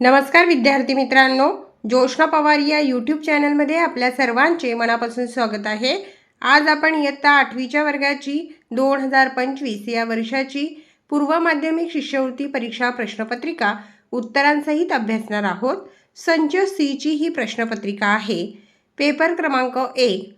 नमस्कार विद्यार्थी मित्रांनो जोशना पवार या यूट्यूब चॅनलमध्ये आपल्या सर्वांचे मनापासून स्वागत आहे. आज आपण इयत्ता आठवीच्या वर्गाची दोन हजार पंचवीस या वर्षाची पूर्व माध्यमिक शिष्यवृत्ती परीक्षा प्रश्नपत्रिका उत्तरांसहित अभ्यासणार आहोत. संच सीची ही प्रश्नपत्रिका आहे. पेपर क्रमांक एक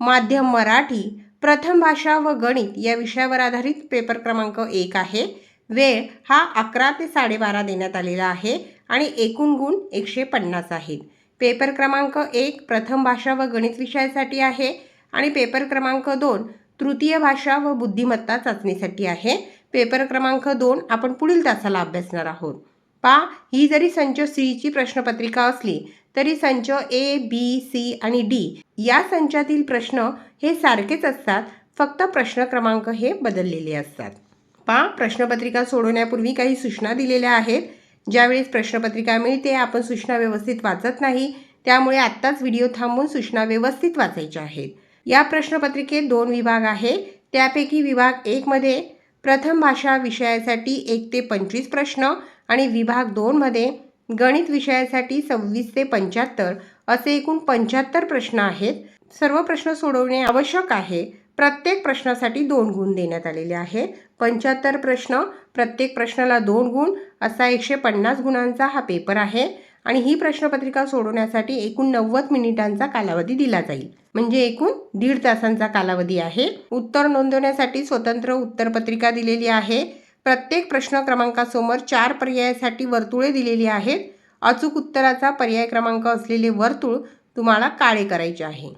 माध्यम मराठी प्रथम भाषा व गणित या विषयावर आधारित पेपर क्रमांक एक आहे. वेळ हा अकरा ते साडेबारा देण्यात आलेला आहे. आणि एकूण गुण एकशे पन्नास आहेत. पेपर क्रमांक एक प्रथम भाषा व गणित विषयासाठी आहे आणि पेपर क्रमांक दोन तृतीय भाषा व बुद्धिमत्ता चाचणीसाठी आहे. पेपर क्रमांक दोन आपण पुढील तासाला अभ्यासणार आहोत. पा ही जरी संच सीची प्रश्नपत्रिका असली तरी संच ए बी सी आणि डी या संचातील प्रश्न हे सारखेच असतात फक्त प्रश्न क्रमांक हे बदललेले असतात. पा प्रश्नपत्रिका सोडवण्यापूर्वी काही सूचना दिलेल्या आहेत. ज्यावेळेस प्रश्नपत्रिका मिळते आपण सूचना व्यवस्थित वाचत नाही त्यामुळे आत्ताच व्हिडिओ थांबून सूचना व्यवस्थित वाचायच्या आहेत. या प्रश्नपत्रिकेत दोन विभाग आहे त्यापैकी विभाग एकमध्ये प्रथम भाषा विषयासाठी एक ते पंचवीस प्रश्न आणि विभाग दोनमध्ये गणित विषयासाठी सव्वीस ते पंच्याहत्तर असे एकूण पंच्याहत्तर प्रश्न आहेत. सर्व प्रश्न सोडवणे आवश्यक आहे. प्रत्येक प्रश्नासाठी दोन गुण देण्यात आलेले आहेत. पंच्याहत्तर प्रश्न प्रत्येक प्रश्नाला दोन गुण असा एकशे पन्नास गुणांचा हा पेपर आहे. आणि ही प्रश्नपत्रिका सोडवण्यासाठी एकूण नव्वद मिनिटांचा कालावधी दिला जाईल. म्हणजे एकूण दीड तासांचा कालावधी आहे. उत्तर नोंदवण्यासाठी स्वतंत्र उत्तरपत्रिका दिलेली आहे. प्रत्येक प्रश्न क्रमांकासमोर चार पर्यायासाठी वर्तुळे दिलेली आहेत. अचूक उत्तराचा पर्याय क्रमांक असलेले वर्तुळ तुम्हाला काळे करायचे आहे.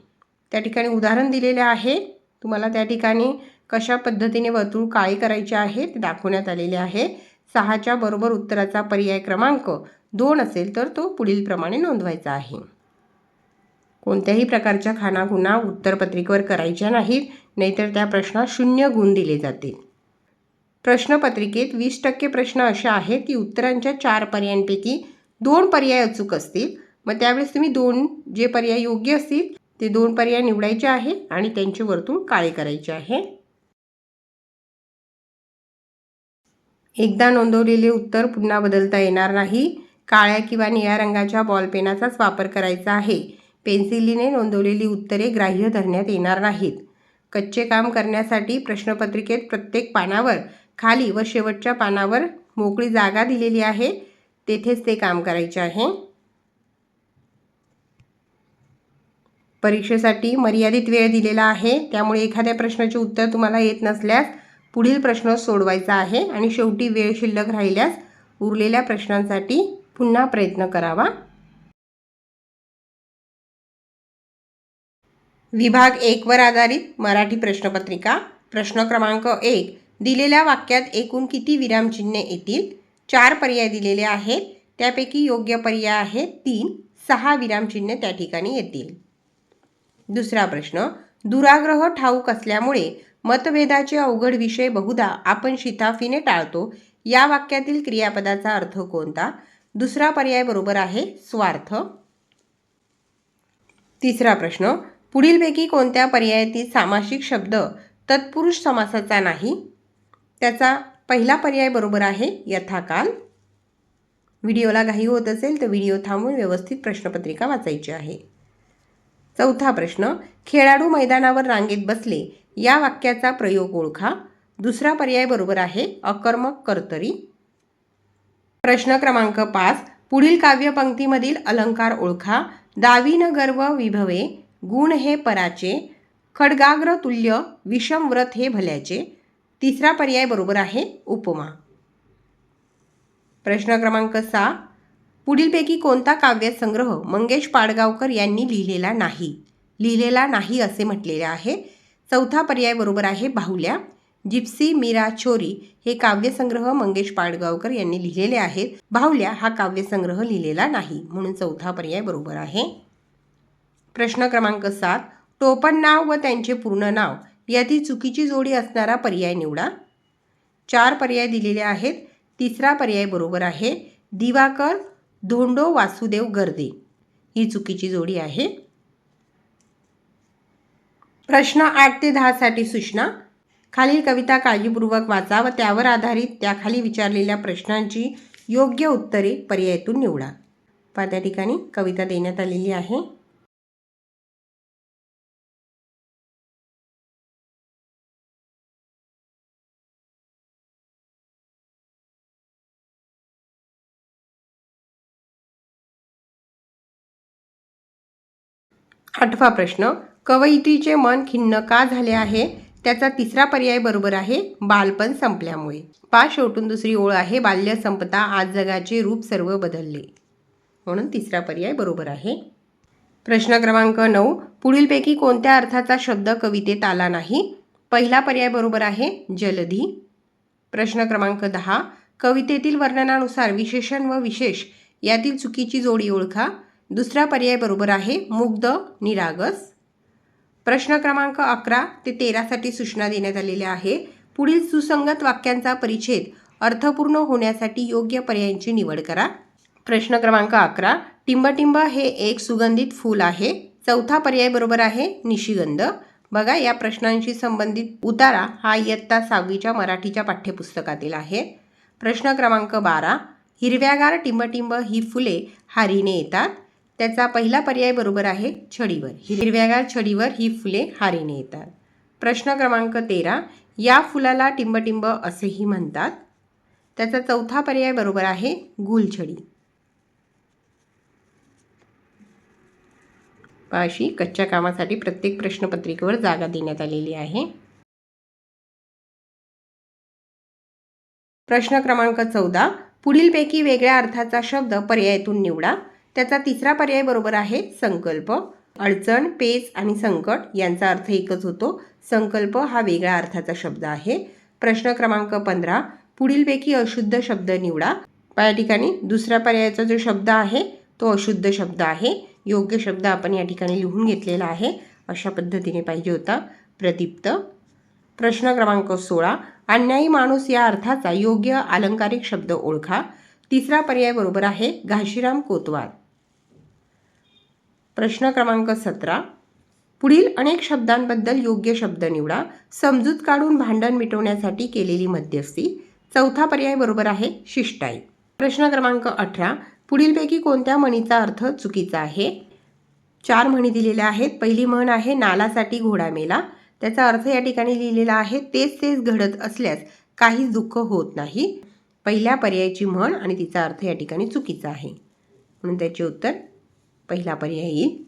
त्या ठिकाणी उदाहरण दिलेले आहे. तुम्हाला त्या ठिकाणी कशा पद्धतीने वर्तुळ काळे करायचे आहे ते दाखवण्यात आलेले आहे. सहाच्या बरोबर उत्तराचा पर्याय क्रमांक दोन असेल तर तो पुढीलप्रमाणे नोंदवायचा आहे. कोणत्याही प्रकारच्या खानाखुणा उत्तरपत्रिकेवर करायच्या नाहीत नाहीतर त्या प्रश्नात शून्य गुण दिले जातील. प्रश्नपत्रिकेत वीस टक्के प्रश्न असे आहेत की उत्तरांच्या चार पर्यायांपैकी दोन पर्याय अचूक असतील. मग त्यावेळेस तुम्ही दोन जे पर्याय योग्य असतील ते दोन पर्याय निवडायचे आहे आणि त्यांचे वर्तुळ काळे करायचे आहे. एकदा नोंदवलेले उत्तर पुन्हा बदलता येणार नाही. काळ्या किंवा निळ्या रंगाच्या बॉलपेनाचाच वापर करायचा आहे. पेन्सिलीने नोंदवलेली उत्तरे ग्राह्य धरण्यात येणार नाहीत. कच्चे काम करण्यासाठी प्रश्नपत्रिकेत प्रत्येक पानावर खाली व शेवटच्या पानावर मोकळी जागा दिलेली आहे. तेथेच ते काम करायचे आहे. परीक्षेसाठी मर्यादित वेळ दिलेला आहे. त्यामुळे एखाद्या प्रश्नाचे उत्तर तुम्हाला येत नसल्यास पुढील प्रश्न सोडवायचा आहे आणि शेवटी वेळ शिल्लक राहिल्यास उरलेल्या प्रश्नांसाठी पुन्हा प्रयत्न करावा. विभाग एकवर आधारित मराठी प्रश्नपत्रिका. प्रश्न क्रमांक एक. दिलेल्या वाक्यात एकूण किती विरामचिन्हे येतील? चार पर्याय दिलेले आहेत. त्यापैकी योग्य पर्याय आहेत तीन. सहा विरामचिन्हे त्या ठिकाणी येतील. दुसरा प्रश्न. दुराग्रह ठाऊक असल्यामुळे मतभेदाचे अवघड विषय बहुधा आपण शिताफीने टाळतो. या वाक्यातील क्रियापदाचा अर्थ कोणता? दुसरा पर्याय बरोबर आहे स्वार्थ. तिसरा प्रश्न पुढीलपैकी कोणत्या पर्यायातील सामासिक शब्द तत्पुरुष समासाचा नाही? त्याचा पहिला पर्याय बरोबर आहे यथाकाल. व्हिडिओला घाई होत असेल तर व्हिडिओ थांबून व्यवस्थित प्रश्नपत्रिका वाचायची आहे. चौथा प्रश्न खेळाडू मैदानावर रांगेत बसले या वाक्याचा प्रयोग ओळखा. दुसरा पर्याय बरोबर आहे अकर्मक कर्तरी. प्रश्न क्रमांक पाच पुढील काव्यपंक्तीमधील अलंकार ओळखा. दावीन गर्व विभवे गुण हे पराचे खडगाग्र तुल्य विषम व्रत हे भल्याचे. तिसरा पर्याय बरोबर आहे उपमा. प्रश्न क्रमांक सहा पुढीलपैकी कोणता काव्यसंग्रह मंगेश पाडगावकर यांनी लिहिलेला नाही? लिहिलेला नाही असे म्हटलेले आहे. चौथा पर्याय बरोबर आहे बाहुल्या. जिप्सी मीरा छोरी हे काव्यसंग्रह मंगेश पाडगावकर यांनी लिहिलेले आहेत. बाहुल्या हा काव्यसंग्रह लिहिलेला नाही म्हणून चौथा पर्याय बरोबर आहे. प्रश्न क्रमांक सात. टोपण नाव व त्यांचे पूर्ण नाव यातील चुकीची जोडी असणारा पर्याय निवडा. चार पर्याय दिलेले आहेत. तिसरा पर्याय बरोबर आहे. दिवाकर धोंडो वासुदेव गर्दे. ही चुकीची जोडी आहे. प्रश्न आठ ते दहासाठी सूचना खालील कविता काळजीपूर्वक वाचा व त्यावर आधारित त्याखाली विचारलेल्या प्रश्नांची योग्य उत्तरे पर्यायातून निवडा. पहा त्या ठिकाणी कविता देण्यात आलेली आहे. आठवा प्रश्न. कवयित्रीचे मन खिन्न का झाले आहे? त्याचा तिसरा पर्याय बरोबर आहे बालपण संपल्यामुळे. पा शेवटून दुसरी ओळ आहे बाल्य संपता आज जगाचे रूप सर्व बदलले. म्हणून तिसरा पर्याय बरोबर आहे. प्रश्न क्रमांक नऊ. पुढीलपैकी कोणत्या अर्थाचा शब्द कवितेत आला नाही? पहिला पर्याय बरोबर आहे जलधी. प्रश्न क्रमांक दहा. कवितेतील वर्णनानुसार विशेषण व विशेष यातील चुकीची जोडी ओळखा. दुसरा पर्याय बरोबर आहे मुग्ध निरागस. प्रश्न क्रमांक अकरा ते तेरासाठी सूचना देण्यात आलेल्या आहे. पुढील सुसंगत वाक्यांचा परिच्छेद अर्थपूर्ण होण्यासाठी योग्य पर्यायांची निवड करा. प्रश्न क्रमांक अकरा टिंबटिंब हे एक सुगंधित फूल आहे. चौथा पर्याय बरोबर आहे निशिगंध. बघा या प्रश्नांशी संबंधित उतारा हा इयत्ता सहावीच्या मराठीच्या पाठ्यपुस्तकातील आहे. प्रश्न क्रमांक बारा हिरव्यागार टिंबटिंब ही फुले हारीने येतात. त्याचा पहिला पर्याय बरोबर आहे छडीवर. हिरव्यागार छडीवर ही फुले हारीने येतात. प्रश्न क्रमांक तेरा या फुलाला टिंबटिंब असेही म्हणतात. त्याचा चौथा पर्याय बरोबर आहे गुलछडी अशी कच्च्या कामासाठी प्रत्येक प्रश्नपत्रिकेवर जागा देण्यात आलेली आहे. प्रश्न क्रमांक चौदा पुढीलपैकी वेगळ्या अर्थाचा शब्द पर्यायातून निवडा. त्याचा तिसरा पर्याय बरोबर आहे संकल्प. अडचण पेच आणि संकट यांचा अर्थ एकच होतो. संकल्प हा वेगळ्या अर्थाचा शब्द आहे. प्रश्न क्रमांक पंधरा पुढीलपैकी अशुद्ध शब्द निवडा. या ठिकाणी दुसऱ्या पर्यायाचा जो शब्द आहे तो अशुद्ध शब्द आहे. योग्य शब्द आपण या ठिकाणी लिहून घेतलेला आहे. अशा पद्धतीने पाहिजे होता प्रदीप्त. प्रश्न क्रमांक सोळा अन्यायी माणूस या अर्थाचा योग्य अलंकारिक शब्द ओळखा. तिसरा पर्याय बरोबर आहे घाशीराम कोतवाल. प्रश्न क्रमांक सतरा. पुढील अनेक शब्दांबद्दल योग्य शब्द निवडा. समजूत काढून भांडण मिटवण्यासाठी केलेली मध्यस्थी. चौथा पर्याय बरोबर आहे शिष्टाई. प्रश्न क्रमांक अठरा. पुढीलपैकी कोणत्या म्हणीचा अर्थ चुकीचा आहे? चार म्हणी दिलेल्या आहेत. पहिली म्हण आहे नालासाठी घोडा मेला त्याचा अर्थ या ठिकाणी लिहिलेला आहे तेच तेच घडत असल्यास काहीच दुःख होत नाही. पहिल्या पर्यायाची म्हण आणि तिचा अर्थ या ठिकाणी चुकीचा आहे. म्हणून त्याचे उत्तर पहिला पर्याय येईल.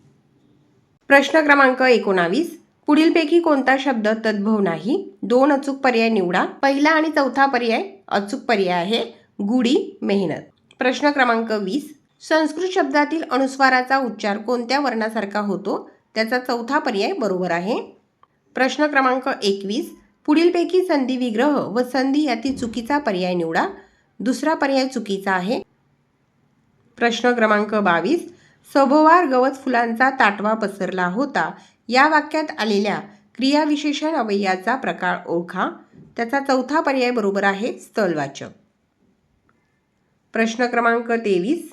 प्रश्न क्रमांक एकोणावीस. पुढीलपैकी कोणता शब्द तद्भव नाही? दोन अचूक पर्याय निवडा. पहिला आणि चौथा पर्याय अचूक पर्याय आहे. गुढी मेहनत. प्रश्न क्रमांक वीस. संस्कृत शब्दातील अनुस्वाराचा उच्चार कोणत्या वर्णासारखा होतो? त्याचा चौथा पर्याय बरोबर आहे. प्रश्न क्रमांक एकवीस. पुढीलपैकी संधी विग्रह व संधी यातील चुकीचा पर्याय निवडा. दुसरा पर्याय चुकीचा आहे. प्रश्न क्रमांक बावीस. सभोवार गवत फुलांचा ताटवा पसरला होता. या वाक्यात आलेल्या क्रियाविशेषण अवययाचा प्रकार ओळखा. त्याचा चौथा पर्याय बरोबर आहे स्थलवाचक. प्रश्न क्रमांक तेवीस.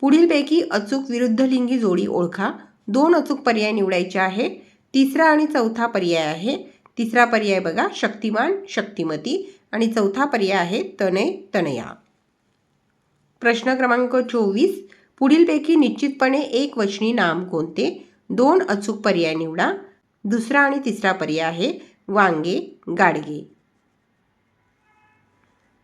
पुढीलपैकी अचूक विरुद्ध लिंगी जोडी ओळखा. दोन अचूक पर्याय निवडायचे आहे. तिसरा आणि चौथा पर्याय आहे. तिसरा पर्याय बघा शक्तिमान शक्तिमती आणि चौथा पर्याय आहे तनय तनया. प्रश्न क्रमांक चोवीस. पुढीलपैकी निश्चितपणे एक वचनी नाम कोणते? दोन अचूक पर्याय निवडा. दुसरा आणि तिसरा पर्याय आहे वांगे गाडगे.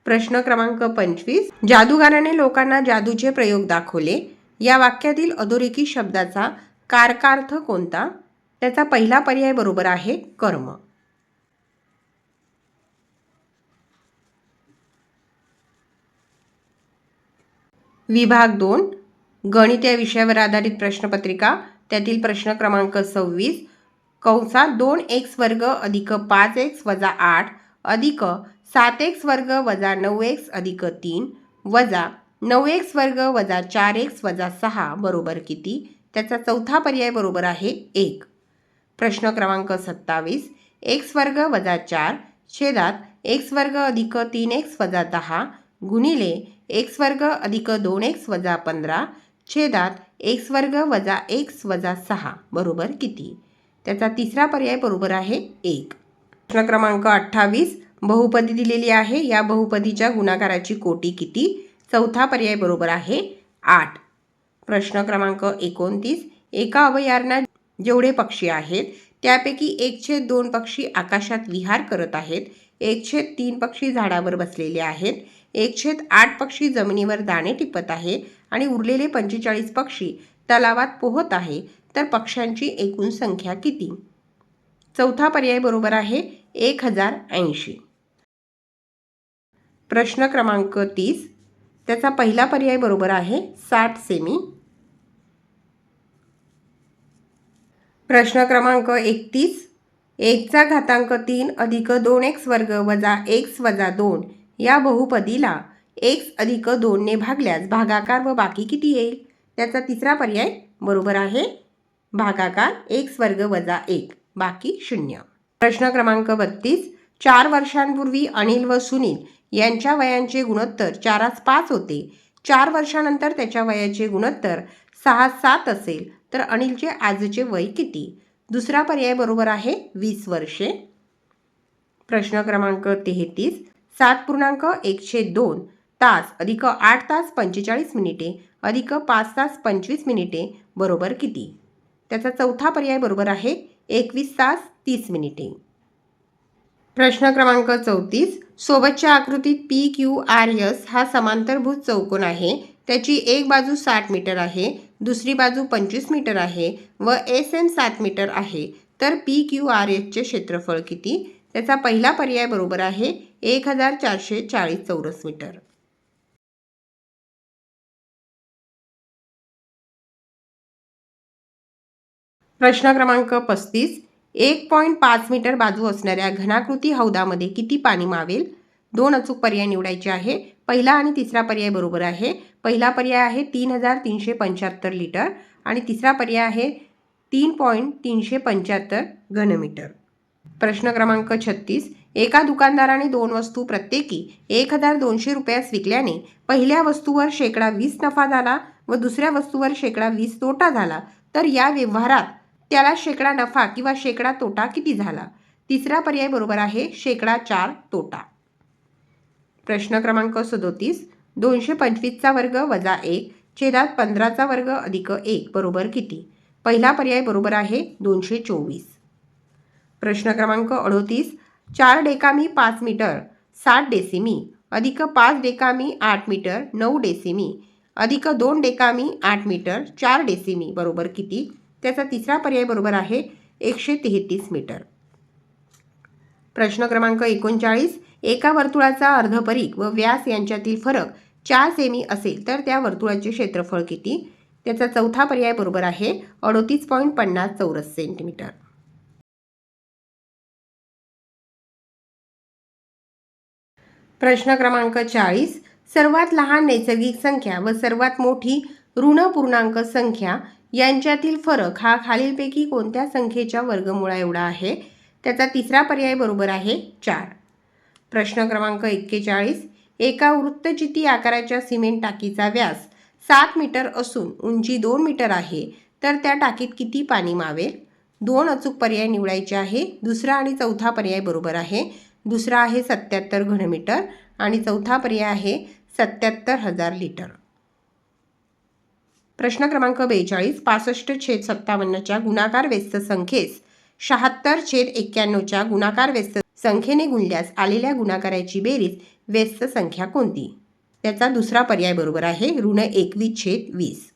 प्रश्न क्रमांक पंचवीस. जादूगाराने लोकांना जादूचे प्रयोग दाखवले. या वाक्यातील अधोरेखी शब्दाचा कारकार्थ कोणता? त्याचा पहिला पर्याय बरोबर आहे कर्म. विभाग दोन. गणित या विषयावर आधारित प्रश्नपत्रिका त्यातील प्रश्न क्रमांक सव्वीस कंसात दोन एक्स वर्ग अधिक पाच एक्स वजा आठ अधिक सात एक्स वर्ग वजा नऊ एक्स अधिक तीन वजा नऊ एक्स वर्ग वजा चार एक्स वजा सहा बरोबर किती? त्याचा चौथा पर्याय बरोबर आहे एक. प्रश्न क्रमांक सत्तावीस एक्स वर्ग वजा चार छेदात एक्स वर्ग अधिक तीन एक्स वजा दहा गुणिले एक्स वर्ग अधिक दोन एक्स वजा पंधरा छेदात एक्स वर्ग वजा एक्स वजा सहा बरोबर किती? त्याचा तिसरा पर्याय बरोबर आहे एक. प्रश्न क्रमांक अठ्ठावीस बहुपदी दिलेली आहे. या बहुपदीच्या गुणाकाराची कोटी किती? चौथा पर्याय बरोबर आहे आठ. प्रश्न क्रमांक एकोणतीस एका अभयारण्यात जेवढे पक्षी आहेत त्यापैकी एकशे दोन पक्षी आकाशात विहार करत आहेत एकशे तीन पक्षी झाडावर बसलेले आहेत एकशे आठ पक्षी जमिनीवर दाणे टिपत आहे आणि उरलेले पंचेचाळीस पक्षी तलावात पोहत आहे तर पक्ष्यांची एकूण संख्या किती? चौथा पर्याय बरोबर आहे एक हजार ऐंशी प्रश्न क्रमांक तीस. त्याचा पहिला पर्याय बरोबर आहे साठ सेमी. प्रश्न क्रमांक एकतीस. एकचा घातांक तीन अधिक दोन एक्स वर्ग वजा एक्स वजा दोन या बहुपदीला एक्स अधिक दोनने भागल्यास भागाकार व बाकी किती येईल? त्याचा तिसरा पर्याय बरोबर आहे भागाकार एक्स वर्ग वजा एक बाकी शून्य. प्रश्न क्रमांक बत्तीस चार वर्षांपूर्वी अनिल व सुनील यांच्या वयांचे गुणोत्तर चारास पाच होते. चार वर्षानंतर त्याच्या वयाचे गुणोत्तर सहा सात असेल तर अनिलचे आजचे वय किती? दुसरा पर्याय बरोबर आहे वीस वर्षे. प्रश्न क्रमांक तेहतीस सात पूर्णांक एकशे दोन तास अधिक आठ तास पंचेचाळीस मिनिटे अधिक पाच तास पंचवीस मिनिटे बरोबर किती? त्याचा चौथा पर्याय बरोबर आहे एकवीस तास तीस मिनिटे. प्रश्न क्रमांक चौतीस. सोबतच्या आकृतीत पी क्यू आर यस हा समांतरभूत चौकोन आहे. त्याची एक बाजू साठ मीटर आहे दुसरी बाजू पंचवीस मीटर आहे व एस एम सात मीटर आहे. तर पी क्यू आर एसचे क्षेत्रफळ किती? त्याचा पहिला पर्याय बरोबर आहे एक हजार चारशे चाळीस चौरस मीटर. प्रश्न क्रमांक पस्तीस. एक पॉईंट पाच मीटर बाजू असणाऱ्या घनाकृती हौदामध्ये किती पाणी मावेल? दोन अचूक पर्याय निवडायचे आहे. पहिला आणि तिसरा पर्याय बरोबर आहे. पहिला पर्याय आहे तीन हजार तीनशे पंच्याहत्तर लिटर आणि तिसरा पर्याय आहे तीन पॉईंट तीनशे पंच्याहत्तर घनमीटर प्रश्न क्रमांक छत्तीस. एका दुकानदाराने दोन वस्तू प्रत्येकी एक हजार दोनशे रुपयास विकल्याने पहिल्या वस्तूवर शेकडा वीस नफा झाला व दुसऱ्या वस्तूवर शेकडा वीस तोटा झाला. तर या व्यवहारात त्याला शेकडा नफा किंवा शेकडा तोटा किती झाला? तिसरा पर्याय बरोबर आहे शेकडा चार तोटा. प्रश्न क्रमांक सदोतीस दोनशे पंचवीसचा वर्ग वजा एक छेदात पंधराचा वर्ग अधिक एक बरोबर किती? पहिला पर्याय बरोबर आहे दोनशे चोवीस. प्रश्न क्रमांक अडोतीस चार डेकामी पाच मीटर साठ डेसिमी अधिक पाच डेकामी आठ मीटर नऊ डेसिमी अधिक दोन डेकामी आठ मीटर चार डेसिमी बरोबर किती? त्याचा तिसरा पर्याय बरोबर आहे एकशे तेहतीस मीटर. प्रश्न क्रमांक एकोणचाळीस एका वर्तुळाचा अर्धपरीक व व्यास यांच्यातील फरक चार सेमी असेल तर त्या वर्तुळाचे क्षेत्रफळ किती? त्याचा चौथा पर्याय बरोबर आहे अडोतीस पॉईंट पन्नास चौरस सेंटीमीटर. प्रश्न क्रमांक चाळीस सर्वात लहान नैसर्गिक संख्या व सर्वात मोठी ऋण पूर्णांक संख्या यांच्यातील फरक हा खालीलपैकी कोणत्या संख्येच्या वर्गमुळा एवढा आहे? त्याचा तिसरा पर्याय बरोबर आहे चार. प्रश्न क्रमांक एक्केचाळीस. एका वृत्तचिती आकाराच्या सिमेंट टाकीचा व्यास सात मीटर असून उंची दोन मीटर आहे तर त्या टाकीत किती पाणी मावेल? दोन अचूक पर्याय निवडायचे आहे. दुसरा आणि चौथा पर्याय बरोबर आहे. दुसरा आहे सत्याहत्तर घनमीटर आणि चौथा पर्याय आहे सत्याहत्तर हजार लिटर. प्रश्न क्रमांक बेचाळीस पासष्ट छेद सत्तावन्नच्या गुणाकार व्यस्त संख्येस शहात्तर छेद एक्क्याण्णवच्या गुणाकार व्यस्त संख्येने गुणल्यास आलेल्या गुणाकाराची बेरीज व्यस्त संख्या कोणती? त्याचा दुसरा पर्याय बरोबर आहे ऋण एकवीस छेद वीस.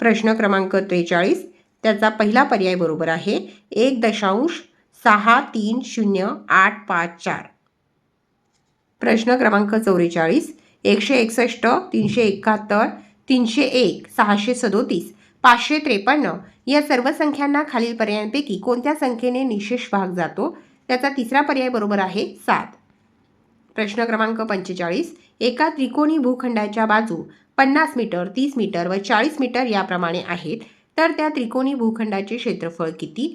प्रश्न क्रमांक त्रेचाळीस त्याचा पहिला पर्याय बरोबर आहे एक दशांश सहा तीन शून्य आठ पाच चार. प्रश्न क्रमांक चौवेचाळीस एकशे एकसष्ट तीनशे एकाहत्तर तीनशे एक सहाशे सदोतीस पाचशे त्रेपन्न या सर्व संख्यांना खालील पर्यायांपैकी कोणत्या संख्येने निशेष भाग जातो? त्याचा तिसरा पर्याय बरोबर आहे सात. प्रश्न क्रमांक पंचेचाळीस एका त्रिकोणी भूखंडाच्या बाजू पन्नास मीटर तीस मीटर व चाळीस मीटर याप्रमाणे आहेत तर त्या त्रिकोणी भूखंडाचे क्षेत्रफळ किती?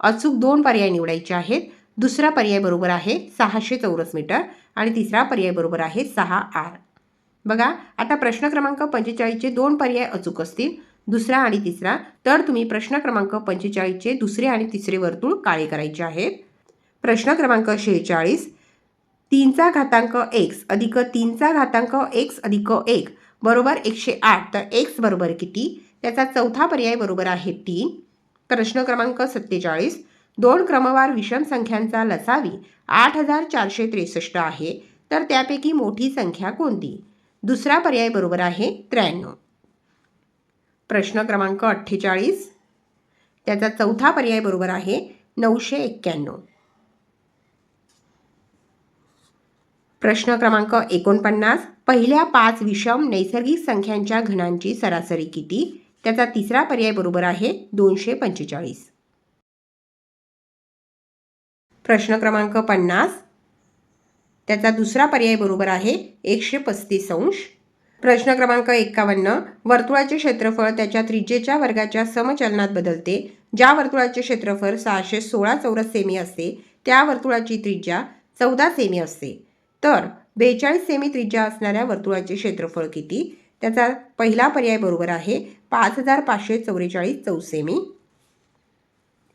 अचूक दोन पर्याय निवडायचे आहेत. दुसरा पर्याय बरोबर आहे सहाशे चौरस मीटर आणि तिसरा पर्याय बरोबर आहे सहा आर. बघा आता प्रश्न क्रमांक पंचेचाळीसचे दोन पर्याय अचूक असतील. दुसरा आणि तिसरा. तर तुम्ही प्रश्न क्रमांक पंचेचाळीसचे दुसरे आणि तिसरे वर्तुळ काळे करायचे आहेत. प्रश्न क्रमांक शेहेचाळीस. तीनचा घातांक एक्स अधिक तीनचा घातांक एक्स अधिक एक बरोबर एकशे आठ. तर एक्स बरोबर किती? त्याचा चौथा पर्याय बरोबर आहे तीन. प्रश्न क्रमांक सत्तेचाळीस. दोन क्रमवार विषम संख्यांचा लसावी आठ हजार चारशे त्रेसष्ट आहे. तर त्यापैकी मोठी संख्या कोणती? दुसरा पर्याय बरोबर आहे त्र्याण्णव. प्रश्न क्रमांक अठ्ठेचाळीस. त्याचा चौथा पर्याय बरोबर आहे नऊशे एक्क्याण्णव. प्रश्न क्रमांक एकोणपन्नास. पहिल्या पाच विषम नैसर्गिक संख्यांच्या घनांची सरासरी किती? त्याचा तिसरा पर्याय बरोबर आहे दोनशे पंचेचाळीस. प्रश्न क्रमांक पन्नास. त्याचा दुसरा पर्याय बरोबर आहे एकशे पस्तीस अंश. प्रश्न क्रमांक एक्कावन्न वर्तुळाचे क्षेत्रफळ त्याच्या त्रिज्येच्या वर्गाच्या समचलनात बदलते. ज्या वर्तुळाचे क्षेत्रफळ सहाशे सोळा चौरस सेमी असते त्या वर्तुळाची त्रिज्या चौदा सेमी असते. तर बेचाळीस सेमी त्रिज्या असणाऱ्या वर्तुळाचे क्षेत्रफळ किती? त्याचा पहिला पर्याय बरोबर आहे पाच हजार पाचशे चौवेचाळीस चौसेमी.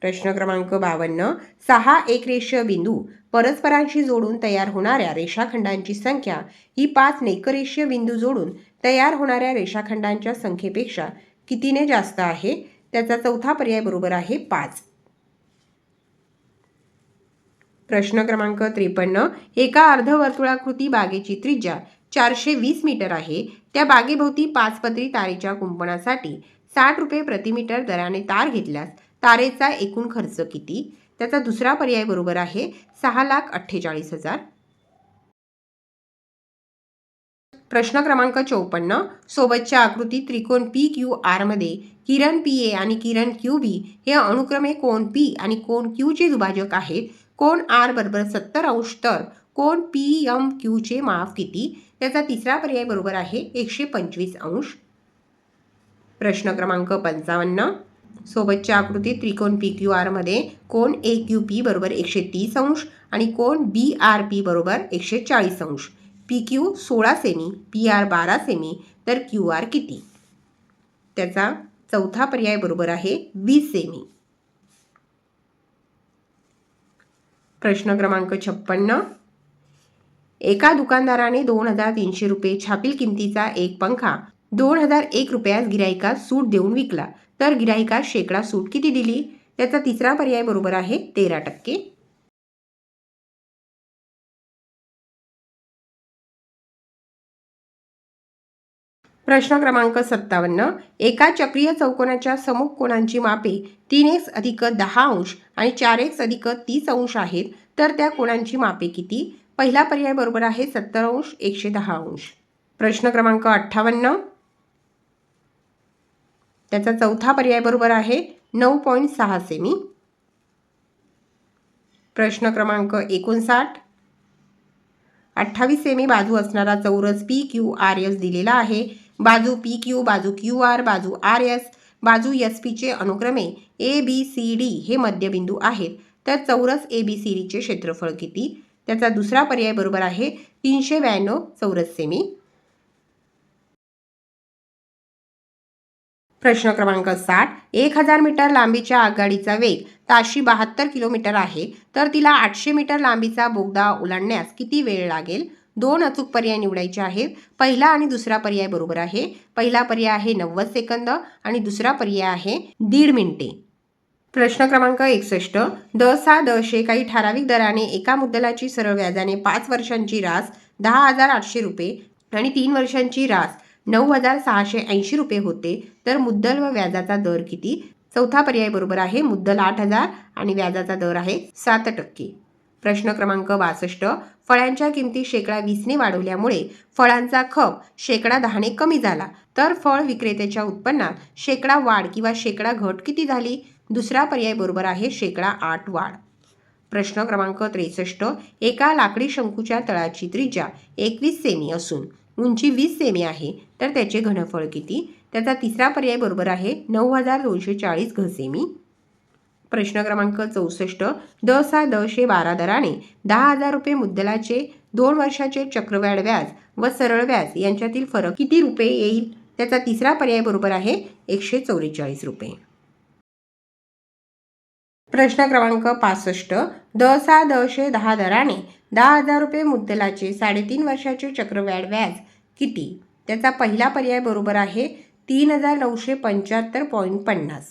प्रश्न क्रमांक बावन्न सहा एक रेषीय बिंदू परस्परांशी जोडून तयार होणाऱ्या रेषाखंडांची संख्या ही पाच नेकरेषीय बिंदू जोडून तयार होणाऱ्या रेषाखंडांच्या संख्येपेक्षा कितीने जास्त आहे? त्याचा चौथा पर्याय बरोबर आहे पाच. प्रश्न क्रमांक त्रेपन्न एका अर्धवर्तुळाकृती बागेची त्रिज्या चारशे वीस मीटर आहे. त्या बागेभोवती पाच पत्री तारेच्या कुंपणासाठी साठ रुपये प्रति मीटर दराने तार घेतल्यास तारेचा एकूण खर्च किती? त्याचा दुसरा पर्याय बरोबर आहे सहा लाख अठ्ठेचाळीस हजार. प्रश्न क्रमांक चौपन्न. सोबतच्या आकृती त्रिकोण पी क्यू आरमध्ये किरण पी ए आणि किरण क्यू बी हे अनुक्रमे कोण पी आणि कोण क्यूचे दुभाजक आहेत? कोण आर बरोबर सत्तर अंश तर कोण पी एम क्यूचे माप किती? त्याचा तिसरा पर्याय बरोबर आहे एकशे पंचवीस अंश. प्रश्न क्रमांक पंचावन्न. सोबतच्या आकृती त्रिकोण पी क्यू आरमध्ये कोण ए क्यू पी बरोबर एकशे तीस अंश आणि कोण बी आर पी बरोबर एकशे चाळीस अंश. पी क्यू सोळा सेमी पी आर बारा सेमी तर क्यू आर किती? त्याचा चौथा पर्याय बरोबर आहे वीस सेमी. प्रश्न क्रमांक छप्पन्न. एका दुकानदाराने दोन हजार तीनशे रुपये छापील किमतीचा एक पंखा दोन हजार एक रुपयास गिरायकास सूट देऊन विकला. तर गिराईकास शेकडा सूट किती दिली? त्याचा तिसरा पर्याय बरोबर आहे तेरा टक्के. प्रश्न क्रमांक सत्तावन्न. एका चक्रीय चौकोनाच्या समुख कोणांची मापे तीन एक्स अधिक दहा अंश आणि चार एक्स अधिक तीस अंश आहेत. तर त्या कोणांची मापे किती? पहिला पर्याय बरोबर आहे सत्तर अंश एकशे दहा अंश. प्रश्न क्रमांक अठ्ठावन्न. त्याचा चौथा पर्याय बरोबर आहे नऊ पॉईंट सहा सेमी. प्रश्न क्रमांक एकोणसाठ. अठ्ठावीस सेमी बाजू असणारा चौरस पी क्यू आर एस दिलेला आहे. बाजू पी क्यू बाजू क्यू आर बाजू आर एस बाजू एस पीचे अनुक्रमे ए बी सी डी हे मध्यबिंदू आहेत. तर चौरस ए बी सी डीचे क्षेत्रफळ किती? त्याचा दुसरा पर्याय बरोबर आहे तीनशे ब्याण्णव चौरस सेमी. प्रश्न क्रमांक साठ एक हजार मीटर लांबीच्या आगगाडीचा वेग ताशी बहात्तर किलोमीटर आहे तर तिला आठशे मीटर लांबीचा बोगदा ओलांडण्यास किती वेळ लागेल? दोन अचूक पर्याय निवडायचे आहेत. पहिला आणि दुसरा पर्याय बरोबर आहे. पहिला पर्याय आहे नव्वद सेकंद आणि दुसरा पर्याय आहे दीड मिनिटे. प्रश्न क्रमांक एकसष्ट द सा दशे काही ठराविक दराने एका मुद्दलाची सरळ व्याजाने पाच वर्षांची रास दहा हजार आठशे रुपये आणि तीन वर्षांची रास नऊ हजार सहाशे ऐंशी रुपये होते. तर मुद्दल व व्याजाचा दर किती? चौथा पर्याय बरोबर आहे मुद्दल आठ हजार आणि व्याजाचा दर आहे सात टक्के. प्रश्न क्रमांक बासष्ट. फळांच्या किमती शेकडा वीसने वाढवल्यामुळे फळांचा खप शेकडा दहाने कमी झाला. तर फळ विक्रेत्याच्या उत्पन्नात शेकडा वाढ किंवा शेकडा घट किती झाली? दुसरा पर्याय बरोबर आहे शेकडा आठ वाढ. प्रश्न क्रमांक त्रेसष्ट. एका लाकडी शंकूच्या तळाची त्रिज्या एकवीस सेमी असून उंची वीस सेमी आहे. तर त्याचे घनफळ किती? त्याचा तिसरा पर्याय बरोबर आहे नऊ हजार दोनशे चाळीस घ सेमी. प्रश्न क्रमांक चौसष्ट. द सा दशे बारा दराने दहा हजार रुपये मुद्दलाचे दोन वर्षाचे चक्रव्याड व्याज व सरळ व्याज यांच्यातील फरक किती रुपये येईल? त्याचा तिसरा पर्याय बरोबर आहे एकशे चौवेचाळीस रुपये. प्रश्न क्रमांक पासष्ट. द सा दशे दहा दराने दहा हजार रुपये मुद्दलाचे साडेतीन वर्षाचे चक्रव्याढ व्याज किती? त्याचा पहिला पर्याय बरोबर आहे तीन हजार नऊशे पंच्याहत्तर पॉईंट पन्नास.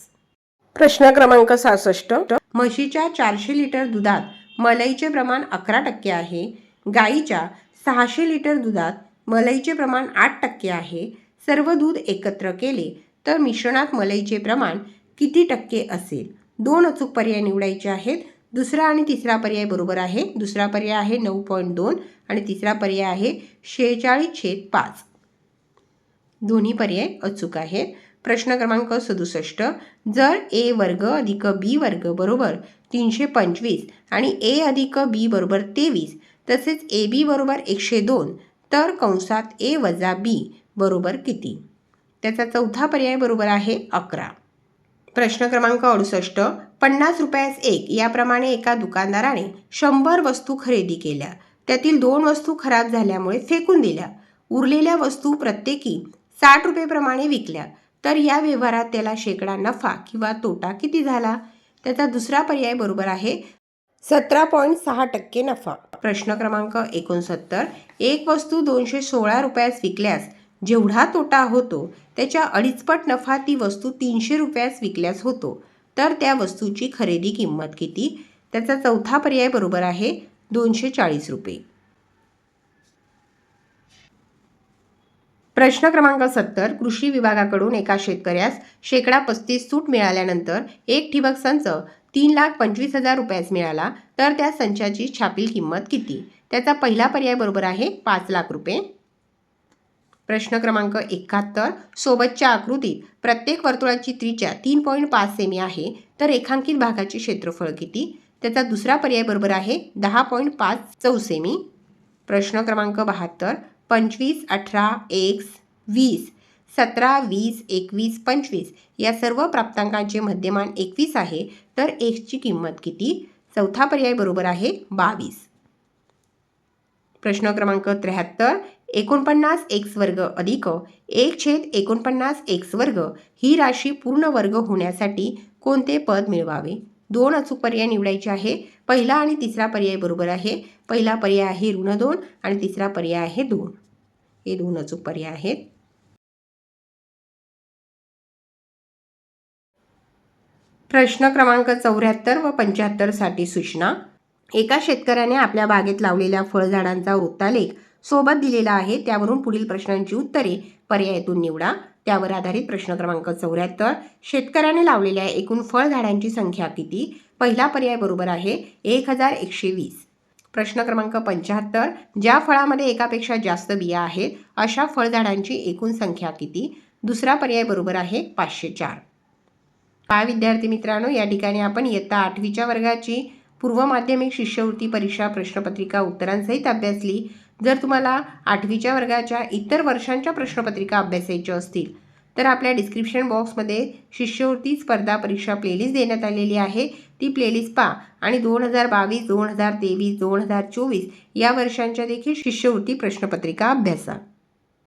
प्रश्न क्रमांक सहासष्ट. म्हशीच्या चारशे लिटर दुधात मलईचे प्रमाण अकरा टक्के आहे. गाईच्या सहाशे लिटर दुधात मलईचे प्रमाण आठ टक्के आहे. सर्व दूध एकत्र केले तर मिश्रणात मलईचे प्रमाण किती टक्के असेल? दोन अचूक पर्याय निवडायचे आहेत. दुसरा आणि तिसरा पर्याय बरोबर आहे. दुसरा पर्याय आहे नऊ पॉईंट दोन आणि तिसरा पर्याय आहे शेहेचाळीस छेद पाच. दोन्ही पर्याय अचूक आहेत. प्रश्न क्रमांक सदुसष्ट. जर ए वर्ग अधिक बी वर्ग बरोबर तीनशे पंचवीस आणि ए अधिक बी बरोबर तेवीस तसेच ए बी बरोबर एकशे दोन तर कंसात ए वजा बी बरोबर किती? त्याचा चौथा पर्याय बरोबर आहे अकरा. प्रश्न क्रमांक अडुसष्ट पन्नास रुपयास एक याप्रमाणे एका दुकानदाराने शंभर वस्तू खरेदी केल्या. त्यातील दोन वस्तू खराब झाल्यामुळे फेकून दिल्या. उरलेल्या वस्तू प्रत्येकी साठ रुपयेप्रमाणे विकल्या. तर या व्यवहारात त्याला शेकडा नफा किंवा तोटा किती झाला? त्याचा दुसरा पर्याय बरोबर आहे सतरा पॉईंट सहा टक्के नफा. प्रश्न क्रमांक एकोणसत्तर एक वस्तू दोनशे सोळा रुपयास विकल्यास जेवढा तोटा होतो त्याच्या अडीचपट नफा ती वस्तू तीनशे रुपयास विकल्यास होतो. तर त्या वस्तूची खरेदी किंमत किती? त्याचा चौथा पर्याय बरोबर आहे दोनशे चाळीस रुपये. प्रश्न क्रमांक सत्तर कृषी विभागाकडून एका शेतकऱ्यास शेकडा पस्तीस सूट मिळाल्यानंतर एक ठिबक संच तीन लाख पंचवीस हजार रुपयास मिळाला तर त्या संचाची छापील किंमत किती? त्याचा पहिला पर्याय बरोबर आहे पाच लाख रुपये. प्रश्न क्रमांक एकाहत्तर. सोबतच्या आकृतीत प्रत्येक वर्तुळाची त्रिज्या तीन पॉईंट पाच सेमी आहे. तर रेखांकित भागाचे क्षेत्रफळ किती? त्याचा दुसरा पर्याय बरोबर आहे दहा पॉईंट पाच चौसेमी प्रश्न क्रमांक बहात्तर. पंचवीस अठरा एक्स वीस सतरा वीस एकवीस पंचवीस या सर्व प्राप्तांकांचे मध्यमान एकवीस आहे. तर एक्सची किंमत किती? चौथा पर्याय बरोबर आहे बावीस. प्रश्न क्रमांक त्र्याहत्तर. एकोणपन्नास एक्स वर्ग अधिक एक छेद एकोणपन्नास एक्स वर्ग ही राशी पूर्ण वर्ग होण्यासाठी कोणते पद मिळवावे? दोन अचूक पर्याय निवडायचे आहे. पहिला आणि तिसरा पर्याय बरोबर आहे. पहिला पर्याय आहे ऋण दोन आणि तिसरा पर्याय आहे दोन. हे दोन अचूक पर्याय आहेत. प्रश्न क्रमांक चौऱ्याहत्तर व पंच्याहत्तरसाठी सूचना. एका शेतकऱ्याने आपल्या बागेत लावलेल्या फळझाडांचा वृत्तालेख सोबत दिलेला आहे. त्यावरून पुढील प्रश्नांची उत्तरे पर्यायातून निवडा. त्यावर आधारित प्रश्न क्रमांक चौऱ्याहत्तर. शेतकऱ्याने लावलेल्या एकूण फळझाडांची संख्या किती? पहिला पर्याय बरोबर आहे एक हजार एकशे वीस. प्रश्न क्रमांक पंच्याहत्तर. ज्या फळामध्ये एकापेक्षा जास्त बिया आहेत अशा फळझाडांची एकूण संख्या किती? दुसरा पर्याय बरोबर आहे पाचशे चार. काय विद्यार्थी मित्रांनो या ठिकाणी आपण इयत्ता आठवीच्या वर्गाची पूर्व माध्यमिक शिष्यवृत्ती परीक्षा प्रश्नपत्रिका उत्तरांसहित अभ्यासली. जर तुम्हाला आठवीच्या वर्गाच्या इतर वर्षांच्या प्रश्नपत्रिका अभ्यासायच्या असतील तर आपल्या डिस्क्रिप्शन बॉक्समध्ये शिष्यवृत्ती स्पर्धा परीक्षा प्लेलिस्ट देण्यात आलेली आहे. ती प्लेलिस्ट पा आणि दोन हजार बावीस दोन हजार तेवीस दोन हजार चोवीस या वर्षांच्या देखील शिष्यवृत्ती प्रश्नपत्रिका अभ्यासा.